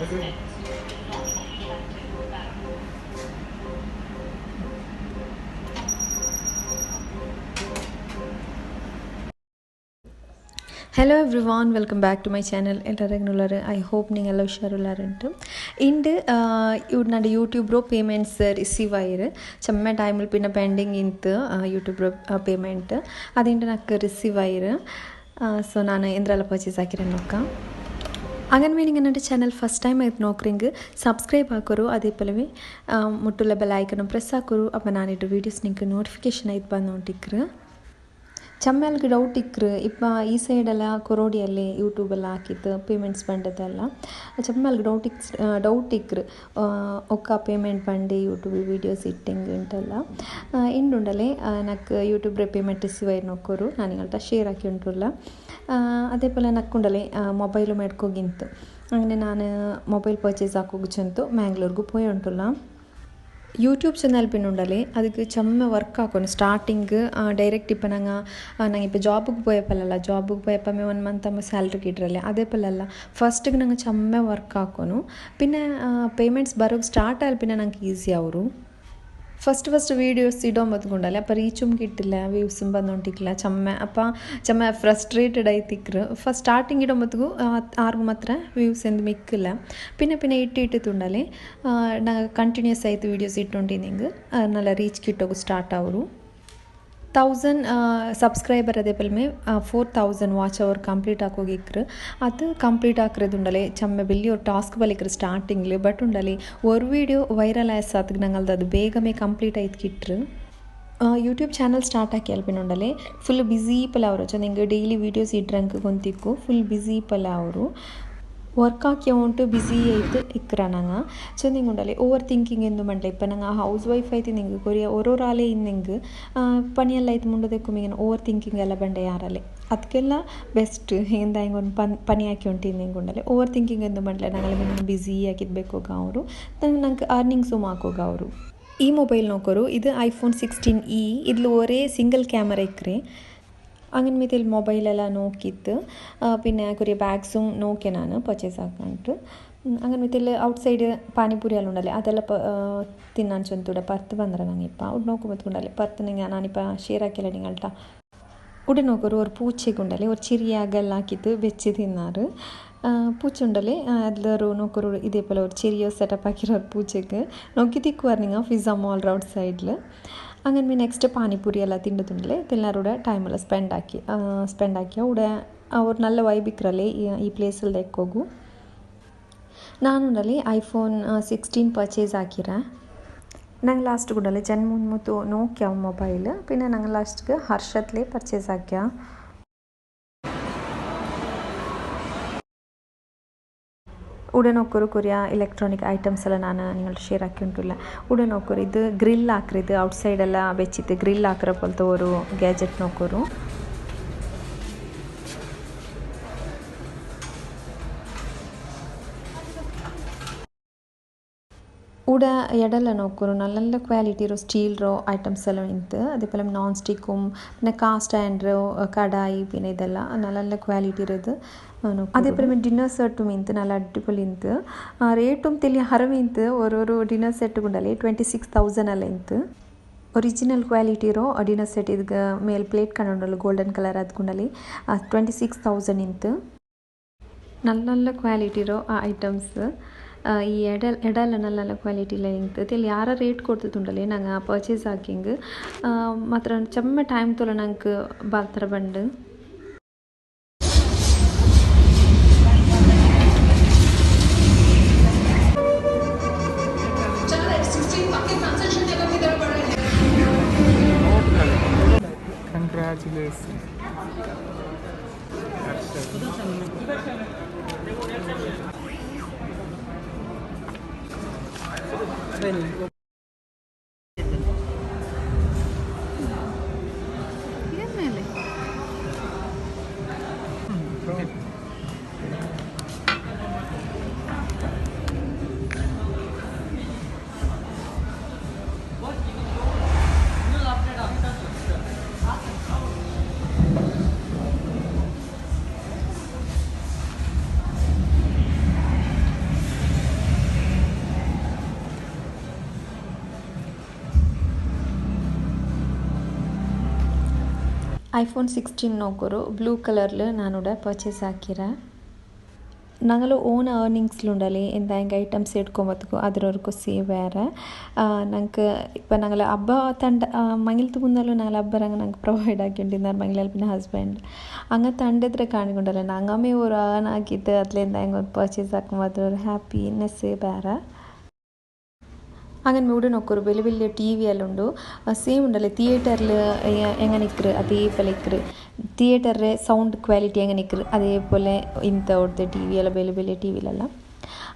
Okay. Hello every one welcome back to my channel എല്ലാവരും ഉള്ളവർ I hope നിങ്ങൾ എല്ലാം ഉഷാറുള്ളവരുണ്ട് ഉണ്ട് ഇവിടെ യൂട്യൂബ് റോ പേയ്മെന്റ്സ് റിസീവ് ആയിര് ചെമ്മ ടൈമിൽ പിന്നെ പെൻഡിങ് ഇൻത്ത് യൂട്യൂബ് റോ പേയ്മെന്റ് അതിന്റെ നക്ക് റിസീവ് ആയിര് സോ നാ എന്തായാലും പർച്ചേസ് ಹಾಕಿರೋ നോക്കാം. ಅಂಗನವೇ ನಿಂಗೆ ಚಾನಲ್ ಫಸ್ಟ್ ಟೈಮ್ ಆಯ್ತು ನೋಕ್ರಿಂಗ್ ಸಬ್ಸ್ಕ್ರೈಬ್ ಹಾಕೋರು ಅದೇ ಪಲವೆ ಮುಟ್ಟುಲ ಬೆಲ್ ಐಕನ್ನು ಪ್ರೆಸ್ ಹಾಕೋರು ಅಪ್ಪ ನಾನಿಟ್ಟು ವೀಡಿಯೋಸ್ ನಿಂಗೆ ನೋಟಿಫಿಕೇಷನ್ ಆಯ್ತು ಬಂದು ನೋಟಿಕ್ರು ಚಮ್ಮೆಲ್ಗೆ ಡೌಟ್ ಇಕ್ಕ್ರು. ಇಪ್ಪ ಈ ಸೈಡೆಲ್ಲ ಕೊರೋಡಿಯಲ್ಲಿ ಯೂಟ್ಯೂಬೆಲ್ಲ ಹಾಕಿತ್ತು ಪೇಮೆಂಟ್ಸ್ ಬಂಡದೆಲ್ಲ ಚಮ್ಮೆಲ್ಗೆ ಡೌಟ್ ಇಕ್ಸ್ ಡೌಟ್ ಇಕ್ಕ್ರು. ಒಕ್ಕ ಪೇಮೆಂಟ್ ಬಂಡಿ ಯೂಟ್ಯೂಬ್ ವೀಡಿಯೋಸ್ ಇಟ್ಟಿಂಗ್ ಇಂಟೆಲ್ಲ ಇಂಡುಂಡಲೆ ನಕ್ ಯೂಟ್ಯೂಬ್ ಪೇಮೆಂಟ್ ರಿಸೀವ್ ಆಯ್ತು ನಾನು ಹೇಳ್ತ ಶೇರ್ ಹಾಕಿ ಉಂಟುಲ್ಲ. ಅದೇ ಪೋಲ ನಕ್ಕೊಂಡಲೆ ಮೊಬೈಲು ಮಾಡ್ಕೋಗಿಂತು ಹಂಗೆ ನಾನು ಮೊಬೈಲ್ ಪರ್ಚೇಸ್ ಹಾಕೋಗಿ ಚಂತು ಮ್ಯಾಂಗ್ಳೂರ್ಗೂ ಪೋಯ್ ಉಂಟುಲ್ಲ. യൂട്യൂബ് ചാനൽ പിന്നെ ഉണ്ടല്ലേ അതിക്ക് ചമ്മ വർക്ക് ആക്കും സ്റ്റാർട്ടിങ് ഡയറക്റ്റ് ഇപ്പം ഞങ്ങൾ ഞങ്ങൾ ഇപ്പോൾ ജോബുക്ക് പോയപ്പോഴല്ല ജോബുക്ക് പോയപ്പോൾ മേ വൺ മന്ത് അമ്മ സാലറി കിട്ടറല്ലേ അതേപോലല്ല ഫസ്റ്റിಗೆ ഞങ്ങൾ ചമ്മ വർക്ക് ആക്കും പിന്നെ പേയ്മെൻറ്റ്സ് ಬರೋಕ್ಕೆ ಸ್ಟಾರ್ಟ್ ಆಗಿ പിന്നെ ഞങ്ങൾക്ക് ഈസി ആവും ಫಸ್ಟ್ ಫಸ್ಟ್ ವೀಡಿಯೋಸ್ ಇಡೋ ಮತ್ಕೊಂಡಲ್ಲ ಅಪ್ಪ ರೀಚುಮ್ കിട്ടില്ല വ്യൂസും ಬಂದೊಂಟಿಕ್ಕಿಲ್ಲ ಚಮ್ಮ ಅಪ್ಪ ಚಮ್ಮ ಫ್ರಸ್ಟ್ರೇಟೆಡ್ ಆಯ್ತಿಕ್ರು ಫಸ್ಟ್ ಸ್ಟಾರ್ಟಿಂಗ್ ಇಡೋ ಮತ್ಗೂ ಆರ್ಗು ಮಾತ್ರ ವ್ಯೂಸ್ ಎಂದು ಮಿಕ್ಕಿಲ್ಲ പിന്നെ പിന്നെ ಇಟ್ಟು ಇಟ್ಟು ತುಂಡಲೆ ನಾ ಕಂಟಿನ್ಯೂಸ್ ಆಯ್ತು ವೀಡಿಯೋಸ್ ಇಟ್ಟುಂಟಿನಿಂಗ್ ನಲ್ಲ ರೀಚ್ ಕಿಟ್ಟೋಗು ಸ್ಟಾರ್ಟ್ ಅವರು ತೌಸಂಡ್ ಸಬ್ಸ್ಕ್ರೈಬರ್ ಅದೆಪಲ್ May four thousand watch hour complete ಆಕೋಗಿಕ್ರು ಅದು ಕಂಪ್ಲೀಟ್ ಆಕ್ರದುಂಡಲೆ ಚಮ್ಮ ಬೆಲ್ಲಿ ಅವ್ರ ಟಾಸ್ಕ್ ಬಲಿಕ್ರು ಸ್ಟಾರ್ಟಿಂಗ್ಲಿ ಬಟ್ ಉಂಡಲಿ ಒರ್ ವೀಡಿಯೋ ವೈರಲ್ ಆಯ್ತು ಸಾತ್ಗೆ ನಂಗಲ್ದು ಅದು ಬೇಗಮೇ ಕಂಪ್ಲೀಟ್ ಆಯ್ತು ಕಿಟ್ರು. ಯೂಟ್ಯೂಬ್ ಚಾನಲ್ ಸ್ಟಾರ್ಟ್ ಆಗಿ ಅಲ್ಪಿನೊಂಡಲೆ ಫುಲ್ ಬ್ಯುಸಿ ಪಲ ಅವರು ಚಂದಂಗೆ ಡೈಲಿ ವೀಡಿಯೋಸ್ ಇಡ್ರಂಗೆ ಗೊಂತಿಕ್ಕು ಫುಲ್ ಬ್ಯುಸಿ ಪಲ ಅವರು ವರ್ಕ್ ಹಾಕಿ ಉಂಟು ಬ್ಯುಸಿ ಆಯ್ತು ಇಕ್ರ ನಂಗೆ ಚಂದಿಂಗ್ ಉಂಡಲೆ ಓವರ್ ಥಿಂಕಿಂಗ್ ಎಂದು ಮಂಡ್ಲೆ ಇಪ್ಪ ನಂಗೆ ಹೌಸ್ ವೈಫ್ ಆಯ್ತು ನಿಂಗೆ ಕೊರಿಯ ಓರೋರಾಲೆ ಇನ್ನಿಂಗ್ ಪನಿಯೆಲ್ಲ ಆಯ್ತು ಮುಂಡದಕ್ಕೂ ಮಿಗಿನ ಓವರ್ ಥಿಂಕಿಂಗ್ ಎಲ್ಲ ಬಂಡೆ ಯಾರಲ್ಲೇ ಅದಕ್ಕೆಲ್ಲ ಬೆಸ್ಟ್ ಹಿಂದ ಹಿಂಗೆ ಒಂದು ಪನ್ ಪನಿ ಹಾಕಿ ಉಂಟು ಹಿಂಗೆ ಉಂಡಲೆ ಓವರ್ ಥಿಂಕಿಂಗ್ ಎಂದು ಮಂಡ್ಲೆ ನಂಗೆ ಮಿಗಿನ ಬ್ಯುಸಿ ಆಗಿದ್ಬೇಕು ಅವರು ನಂಗೆ ನಂಗೆ ಅರ್ನಿಂಗ್ಸು ಮಾಕೋಗ ಅವರು ಈ ಮೊಬೈಲ್ ನೋಕೋರು ಇದು ಐಫೋನ್ ಸಿಕ್ಸ್ಟೀನ್ ಇ ಇದ್ಲು ഒരേ സിംഗിൾ ക്യാമറ ഇക്കറേ അങ്ങനെ മീതിൽ മൊബൈലെല്ലാം നോക്കിയിട്ട് പിന്നെ കുറേ ബാഗ്സും നോക്കിയാണ് പർച്ചേസ് ആക്കാനിട്ട് അങ്ങനെ ഇതിൽ ഔട്ട് സൈഡ് പാനിപ്പൂരി എല്ലാം ഉണ്ടല്ലേ അതെല്ലാം തിന്നാൻ ചെന്നൂടെ പുറത്ത് വന്നിറങ്ങി ഇപ്പം അവിടെ നോക്കുമ്പോൾ ഉണ്ടല്ലേ പുറത്ത് ഞാനിപ്പോൾ ഷീറാക്കിയല്ല നിങ്ങൾട്ടാ ഉടൻ നോക്കി ഒരു ഒരു പൂച്ചയ്ക്കുണ്ടല്ലേ ഒരു ചെറിയ അകലാക്കിയിട്ട് വെച്ച് തിന്നാറ്. പൂച്ച ഉണ്ടല്ലേ അതിലൊരു നോക്കൊരു ഇതേപോലെ ഒരു ചെറിയ സെറ്റപ്പാക്കിയൊരു പൂച്ചയ്ക്ക്. നോക്കി തിക്കുമായിരുന്നു നിങ്ങൾ ഫിസ മോൾ റൗട്ട് സൈഡിൽ അങ്ങനെ മീ നെക്സ്റ്റ് പാനിപൂരി ಎಲ್ಲ ತಿಂಡದುಂಡಲೆ ಎಲ್ಲರೂ ಟೈಮೆಲ್ಲ ಸ್ಪೆಂಡ್ ಹಾಕಿ ಸ್ಪೆಂಡ್ ಹಾಕಿ ಉಡೆ ಅವ್ರು നല്ല ವೈಬಿಕ್ರಲ್ಲಿ ಈ ಪ್ಲೇಸಲ್ಲಿ ಎಕ್ಕೋಗು ನಾನುಂಡಲಿ ಐಫೋನ್ ಸಿಕ್ಸ್ಟೀನ್ ಪರ್ಚೇಸ್ ಹಾಕಿರ ನಂಗೆ ಲಾಸ್ಟ್ കൂടല്ലേ ജന്മ മുത്തു നോക്കിയ മൊബൈൽ പിന്നെ ഞങ്ങൾ ലാസ്റ്റ് ഹർഷത്തിലെ പർച്ചേസ് ആക്കിയ ഉടൻ നോക്കൊരു കൊറിയ ഇലക്ട്രോണിക് ഐറ്റംസ് എല്ലാം ನಾನು നിങ്ങളുടെ ഷെയർ ആക്കി ಉಂಟುಲ್ಲ ಉಡನ್ ನೋಕೋರು ಇದು ಗ್ರಿಲ್ ಹಾಕ್ರಿದು ಔಟ್ ಸೈಡ್ ಎಲ್ಲ ಬೆಚ್ಚಿತ್ತು ಗ್ರಿಲ್ ಹಾಕ್ರ ಪೊಲ್ತ ಅವರು ಗ್ಯಾಜೆಟ್ ನೋಕೋರು കൂടെ ഇടയെല്ലാം നോക്കൂറു നല്ല നല്ല ക്വാളിറ്റി ഒരു സ്റ്റീലിറോ ഐറ്റംസ് എല്ലാം ഉണ്ട് അതേപോലെ നോൺ സ്റ്റിക്കും പിന്നെ കാസ്റ്റ് ആൻഡ്രോ കടായി പിന്നെ ഇതെല്ലാം നല്ല നല്ല ക്വാളിറ്റി ഇരുത് അതേപോലെ டின்னர் செட்டும் இந்து நல்லா அடிப்பொலி இந்து ரேட்டும் தெளி ஹரவி இந்து ஒரு ஒரு டின்னர் செட்டு குண்டாலே டுவெண்ட்டி சிக்ஸ் தௌசண்ட் அல்ல இந்து ಒರಿಜಿನಲ್ ಕ್ವಾಲಿಟಿ ಇರೋ ಡಿನ್ನರ್ ಸೆಟ್ ಇದಕ್ಕೆ ಮೇಲೆ ಪ್ಲೇಟ್ ಕಂಡು ಗೋಲ್ಡನ್ ಕಲರ್ ಅದ್ಕೊಂಡಲ್ಲಿ ಟ್ವೆಂಟಿ ಸಿಕ್ಸ್ ತೌಸಂಡ್ ಇಂತು ನಲ್ಲ ಕ್ವಾಲಿಟಿ ಇರೋ ಐಟಮ್ಸ್ ಈ ಎಡ ಎಡಲ നല്ല നല്ല ಕ್ವಾಲಿಟಿಲ ಇಂತು ತಿಲ್ ಯಾರ ರೇಟ್ ಕೊಡ್ತುಂಡಲೆ ನಂಗೆ ಪರ್ಚೇಸ್ ಹಾಕಿಂಗ್ ಮಾತ್ರ ಚೆಮ್ಮ ಟೈಮ್ ತೊಲ ನಂಗೆ ಬಾಲ್ತರ ಬಂಡು Congratulations. 为你。ஐஃபோன் சிக்ஸ்டீன் நோக்கு ஒரு ப்ளూ கலரில் நானோட பர்ச்சேஸ் ஆக்கிறேன் ഞങ്ങൾ ഓൺ ഏർണിങ്സിൽ ഉണ്ടല്ലേ എന്തെങ്കിലും ഐറ്റംസ് എടുക്കുമ്പോഴത്തേക്കും അതിലൊരു സേവ് വേറെ ഞങ്ങൾക്ക് ഇപ്പം ഞങ്ങൾ അബ്ബ തണ്ട മങ്ങിൽ തൂന്നാലും ഞങ്ങൾ അബ്ബറങ്ങ് ഞങ്ങൾക്ക് പ്രൊവൈഡ് ആക്കിണ്ടിരുന്നാർ മങ്ങിലാൽ പിന്നെ ഹസ്ബൻഡ് അങ്ങനെ തണ്ടത്തിൽ കാണിക്കൊണ്ടല്ലോ ഞങ്ങമേ ഒരു ഏൺ ആക്കിയിട്ട് അതിൽ എന്തെങ്കിലും പർച്ചേസ് ആക്കുമ്പോൾ അതിലൊരു ഹാപ്പിനെസ് വേറെ അങ്ങനെ മൂടെ നോക്കൊരു വലിയ വലിയ ടി വി എല്ലാം ഉണ്ട് ಸೇಮ್ ಉಂಡಲ್ಲ ಥಿಯೇಟರ್ಲು ಹೆಂಗೆ ನಿಕ್ರು അതേപോലെ ഇക്കറ് തിയേറ്ററിലെ സൗണ്ട് ക്വാളിറ്റി എങ്ങനെ ഇക്കറ് അതേപോലെ ಇಂಥ ಅವ್ರದ್ದು ಟಿ ವಿ ಎಲ್ಲ ಬೇಲೆ ಬೇಲೆ ಟಿ ವಿಲೆಲ್ಲ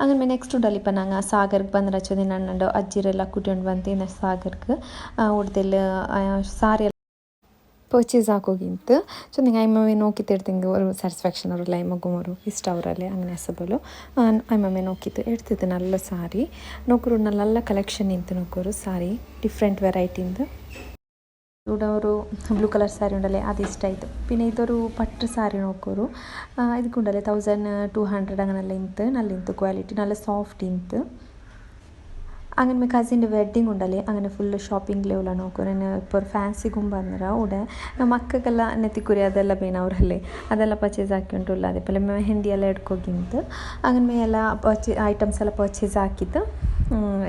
അങ്ങനെ ನೆಕ್ಸ್ಟ್ ಉಂಡಲ್ಲ ಇಪ್ಪ ನಂಗೆ ಸಾಗರ್ಗೆ ಬಂದ್ರೆ ಹಚ್ಚೋದಿ ನನ್ನಂಡು ಅಜ್ಜಿರೆಲ್ಲ ಕುಟ್ಕೊಂಡು ಬಂತು ಸಾಗರ್ಗೆ ಉಡ್ದೆಲ್ಲ ಸಾರಿ ಪರ್ಚೇಸ್ ಆಗೋಗಿಂತ ಸೊ ನಂಗೆ ಐ ಮಮ್ಮಿ ನೋಕಿತ್ತಿರ್ತಿಂಗೆ ಅವರು ಸ್ಯಾಟಿಸ್ಫ್ಯಾಕ್ಷನ್ ಅವರು ಲೈ ಮಗುಮರು ಇಷ್ಟ ಅವರಲ್ಲಿ ಹಂಗೆ ನೆಸಬಲು I mummy ನೋಕಿತ್ತು ಇಡ್ತಿದ್ದೆ Nalla sorry ನೋಕರು Nalla collection ಇಂತ ನೋಕೋರು ಸಾರಿ ಡಿಫ್ರೆಂಟ್ ವೆರೈಟಿಂದು ಅವರು ಬ್ಲೂ ಕಲರ್ ಸ್ಯಾರಿ ಉಂಡಲೆ ಅದು ಇಷ್ಟ ಆಯಿತು. ಪಿನ್ನೆ ಇದೊರು ಪಟ್ಟು ಸ್ಯಾರಿ ನೋಕೋರು. ಇದಕ್ಕೆ ಉಂಡಲೆ ತೌಸಂಡ್ ಟೂ ಹಂಡ್ರೆಡ್ ಅಂಗನೆಲ್ಲ ಇಂತು, ನಲ್ಲಿಂತು ಕ್ವಾಲಿಟಿ ನಲ್ಲ ಸಾಫ್ಟ್ ಇಂತು. അങ്ങനെ കസിന്റെ വെഡിങ് ഉണ്ടല്ലേ? അങ്ങനെ ഫുൾ ഷോപ്പിംഗ് ലെവലാണ് നോക്കുക. ഇപ്പോൾ ഫാൻസി കുമ്പന്നരാ ഉടനെ മക്കൾക്കെല്ലാം അന്നെത്തിക്കുറി അതെല്ലാം പിന്നെ അവരല്ലേ അതെല്ലാം പർച്ചേസ് ആക്കിയിട്ടുള്ള അതേപോലെ മെഹന്തി എല്ലാം എടുക്കുകയത് അങ്ങനെ എല്ലാ പർച്ചേ ഐറ്റംസ് എല്ലാം പർച്ചേസ് ആക്കിയത്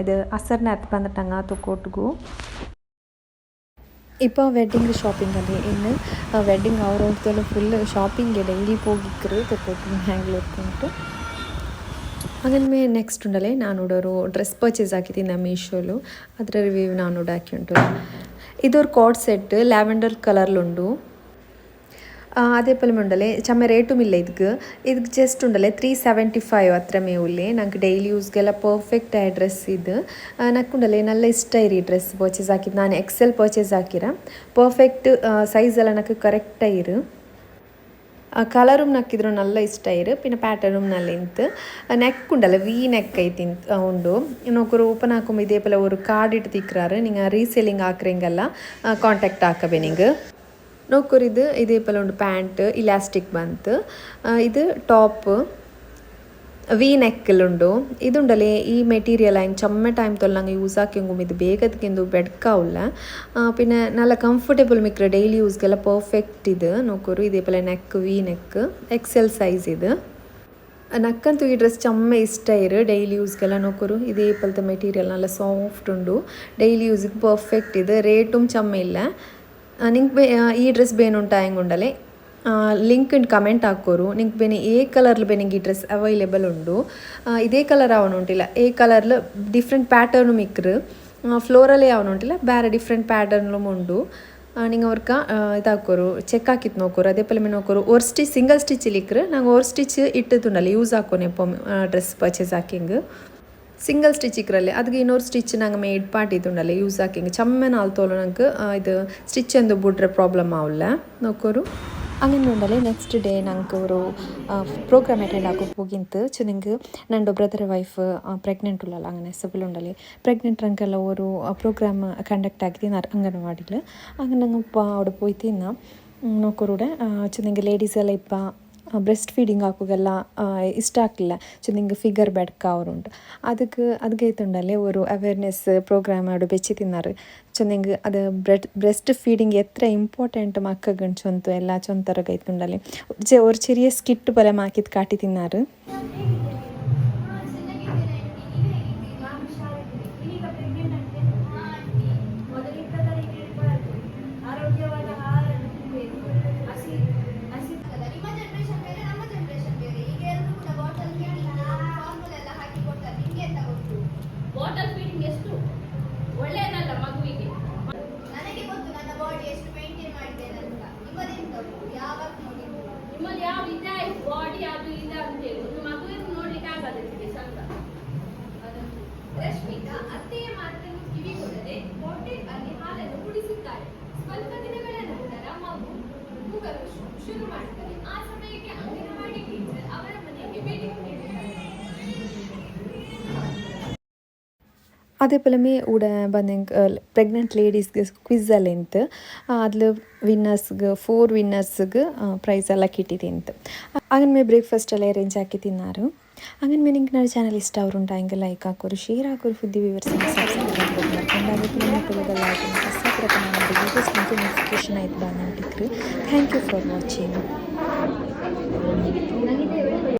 ഇത് അസറിനകത്ത് വന്നിട്ട് അങ്ങാത്ത കോട്ട് പോകും ഇപ്പോൾ വെഡിങ് ഷോപ്പിംഗ് അല്ലേ? ഇന്ന് വെഡിങ് ആവുന്നിടത്തോളം ഫുൾ ഷോപ്പിംഗ് ഡെയിലി പോകിക്കരുത് ബാംഗ്ലൂർ പോയിട്ട് ಅದನ್ನ ನೆಕ್ಸ್ಟ್ ಉಂಡಲೇ ನಾನು ನೋಡೋರು ಡ್ರೆಸ್ ಪರ್ಚೇಸ್ ಹಾಕಿದ್ದೀನಿ ನಮ್ಮ ಮೀಶೋಲು ಅದರ ರಿವ್ಯೂ ನಾನು ನೋಡಾಕಿ ಉಂಟು. ಇದರ ಕಾಡ್ ಸೆಟ್ ಲ್ಯಾವೆಂಡರ್ ಕಲರ್ಲುಂಡು ಅದೇ ಪಲ್ಮ ಉಂಡಲೇ ಚಮ್ಮೆ ರೇಟೂ ಇಲ್ಲ ಇದಕ್ಕೆ ಇದಕ್ಕೆ ಜಸ್ಟ್ ಉಂಡಲೇ ತ್ರೀ ಸೆವೆಂಟಿ ಫೈವ್ ಹತ್ರ ಮೇವುಲ್ಲಿ. ನಂಗೆ ಡೈಲಿ ಯೂಸ್ಗೆಲ್ಲ ಪರ್ಫೆಕ್ಟ್ ಆಯ ಡ್ರೆಸ್ ಇದು. ನಕ್ಕುಂಡಲೇ ನಲ್ಲ ಇಷ್ಟ ಇರಿ ಡ್ರೆಸ್ ಪರ್ಚೇಸ್ ಹಾಕಿದ್ದು ನಾನು ಎಕ್ಸೆಲ್ ಪರ್ಚೇಸ್ ಹಾಕಿರ. ಪರ್ಫೆಕ್ಟ್ ಸೈಜ್ ಎಲ್ಲ ನಕ್ಕೆ ಕರೆಕ್ಟಾಗಿರು ಕಲರು ಹಾಕಿದ್ರು ನಲ್ಲ ಇಷ್ಟ ಇರು ಪಿನ ಪ್ಯಾಟರ್ನು ನಲ್ಲಿಂತು ನೆಕ್ ಉಂಡಲ್ಲ ವಿ ನೆಕ್ ಐತಿ ಉಂಡು ಇನ್ನೊಬ್ಬರು ಓಪನ್ ಹಾಕೊಂಬ ಇದೇ ಪಲ ஒரு கார்டு எடுத்து திக்கிறாரு நீங்கள் ரீசேலிங் ஆக்குறீங்கெல்லாம் காண்டாக்ட் ஆக்கவே நீங்கள் ನೋಕ್ಕೂರಿದು ಇದೇ ಪಲ ಒಂದು ಪ್ಯಾಂಟ್ ಇಲಾಸ್ಟಿಕ್ ಬಂತು ಇದು ಟಾಪ್ വി നെക്കിലുണ്ടോ ഇതുണ്ടല്ലേ ഈ മെറ്റീരിയൽ ആയും ചമ്മ ടൈം തൊല്ലങ്ങ് യൂസ് ആക്കിയെങ്കിലും ഇത് ബേഗത്തേക്കെന്തോ ബെഡ്ക്കാവില്ല പിന്നെ നല്ല കംഫർട്ടബിൾ മിക്ക ഡെയിലി യൂസ്ಗೆಲ್ಲ പെർഫെക്റ്റ് ഇത് നോക്കൊരു ഇതേപോലെ neck V neck X L size ഇത് ನಕ್ಕಂತೂ ഈ ಡ್ರೆಸ್ ಚಮ್ಮ ಇಷ್ಟ ಇರು ಡೈಲಿ ಯೂಸ್ಗೆಲ್ಲ ನೋಕರು ಇದೇ ಪಲ್ತ ಮೆಟೀರಿಯಲ್ ನಲ್ಲ ಸಾಫ್ಟ್ ಉಂಡು ಡೈಲಿ ಯೂಸಿಗೆ ಪರ್ಫೆಕ್ಟ್ ಇದು ರೇಟು ಚಮ್ಮ ಇಲ್ಲ ನಿಂಗೆ ಬೇ ಈ ಡ್ರೆಸ್ ಲಿಂಕ್ ಅಂಡ್ ಕಮೆಂಟ್ ಹಾಕೋರು. ನಿಂಗೆ ಬೆನಿ ಏ ಕಲರ್ಲು ಬೇನೆಗೆ ಈ ಡ್ರೆಸ್ ಅವೈಲೇಬಲ್ ಉಂಡು. ಇದೇ ಕಲರ್ ಅವನುಂಟಿಲ್ಲ ಏ ಕಲರ್ಲಿ ಡಿಫ್ರೆಂಟ್ ಪ್ಯಾಟರ್ನು ಮಿಕ್ಕರು ಫ್ಲೋರಲ್ಲೇ ಅವನುಂಟಿಲ್ಲ ಬೇರೆ ಡಿಫ್ರೆಂಟ್ ಪ್ಯಾಟರ್ನ್ಲು ಉಂಡು. ನಿಂಗೆ ஒருக்கா ಚೆಕ್ ಹಾಕಿತ್ತು ನೋಕೋರು. நோக்கோரு ಅದೇ போல் ನೋಕೋರು. ಓರ್ ಸ್ಟಿಚ್ ಸಿಂಗಲ್ ஸ்டிச் இலிக்கிற ನಂಗೆ ಓರ್ ಸ್ಟಿಚ್ இட்டு ಯೂಸ್ யூஸ் ஆக்கணும் dress purchase purchase single stitch ಇಕ್ಕರಲ್ಲಿ. ಅದಕ್ಕೆ ಇನ್ನೊಂದು ಸ್ಟಿಚ್ ನಂಗೆ ಮೇಡ್ ಪಾರ್ಟ್ ತುಂಡಲ್ಲ ಯೂಸ್ ಹಾಕಿಂಗ್. ಚಮ್ಮೆ ನಾಲ್ತೋಲು ನಂಗೆ ಇದು ಸ್ಟಿಚ್ ಎಂದು ಬಿಟ್ರೆ ಪ್ರಾಬ್ಲಮ್ ಆವಲ್ಲ. ನೋಕೋರು. അങ്ങനെ ഉണ്ടല്ലേ നെക്സ്റ്റ് ഡേ ഞങ്ങൾക്ക് ഒരു പ്രോഗ്രാം അറ്റൻഡ് ആക്കും ಹೋಗಿಂತು ಸೊ ನಿಂಗೆ ನಂದು ಬ್ರದರ್ ವೈಫ್ ಪ್ರೆಗ್ನೆಂಟ್ ಉಳ್ಳಲ್ಲ അങ്ങനെ ಸಬಲುಂಡಲ್ಲಿ ಪ್ರೆಗ್ನೆಂಟ್ ರಂಗೆಲ್ಲ ഒരു ಪ್ರೋಗ್ರಾಮ್ ಕಂಡಕ್ಟ್ ಆಗಿದೆ ಅಂಗನವಾಡಿಲಿ അങ്ങനെ ನಂಗೆ അവിടെ പോയി തിന്ന നോക്കറൂടെ ಸೊ ನಿಂಗೆ ಲೇಡೀಸ್ ಎಲ್ಲ ಇಪ್ಪ ಬ್ರೆಸ್ಟ್ ಫೀಡಿಂಗ್ ಆಕೋಗೆಲ್ಲ ಇಷ್ಟ ಆಗ್ಲಿಲ್ಲ. ಸೊ ನಿಂಗೆ ಫಿಗರ್ ಬೆಡ್ಕ ಅವರುಂಟು ಅದಕ್ಕೆ ಅದಕ್ಕೆ ಐತುಂಡಲ್ಲೇ ಅವರು ಅವೇರ್ನೆಸ್ ಪ್ರೋಗ್ರಾಮ್ ಮಾಡು ಬೆಚ್ಚಿ ತಿನ್ನಾರು. ಸೊ ನಿಂಗೆ ಅದು ಬ್ರೆಡ್ ಬ್ರೆಸ್ಟ್ ಫೀಡಿಂಗ್ ಎತ್ರ ಇಂಪಾರ್ಟೆಂಟ್ ಮಕ್ಕಗಂಡು ಚೊಂತು ಎಲ್ಲ ಚೊಂತರಗೈತುಂಡಲ್ಲಿ ಚೆ ಅವ್ರು ಚೆರಿಯ ಸ್ಕಿಟ್ ಬಲ ಮಾಕಿದ್ ಕಾಟಿ ತಿನ್ನಾರು. ಶುರು ಮಾಡ್ತಾರೆ ಆ ಸಮಯಕ್ಕೆ ಅಂಗನವಾಡಿ ಟೀಚರ್ ಅವರ ಮನೆಗೆ ಭೇಟಿ ಅದೇಪಲಮೇ ಉಡ ಬಂದಂಗೆ ಪ್ರೆಗ್ನೆಂಟ್ ಲೇಡೀಸ್ಗೆ ಕ್ವಿಝಲ್ಲಿ ಅಂತ ಅದ್ಲ ವಿನ್ನರ್ಸ್ಗೆ ಫೋರ್ ವಿನ್ನರ್ಸ್ಗೆ ಪ್ರೈಸ್ ಎಲ್ಲ ಕಿಟ್ಟಿದೆ ಅಂತ ಹಾಗನ್ ಮೇ ಬ್ರೇಕ್ಫಾಸ್ಟ್ ಎಲ್ಲ ಅರೇಂಜ್ ಹಾಕಿ ತಿನ್ನಾರು. ಹಾಗನ್ ಮೇ ನಿಂಗೆ ನನ್ನ ಚಾನಲ್ ಇಷ್ಟ ಅವರು ಉಂಟಾ, ಹಿಂಗೆ ಲೈಕ್ ಹಾಕೋರು ಶೇರ್ ಹಾಕೋರು ಸುದ್ದಿ ವಿವರ್ಸ್ ಹಾಕೋರು ಮಕ್ಕಳಾಗಿ ಮಕ್ಕಳಿಗೆಲ್ಲ ಹೊಸ ಪ್ರಕಾರ ನಾನು ವೀಡಿಯೋಸ್ ಮತ್ತು ನೋಟಿಫಿಕೇಶನ್ ಆಯ್ತು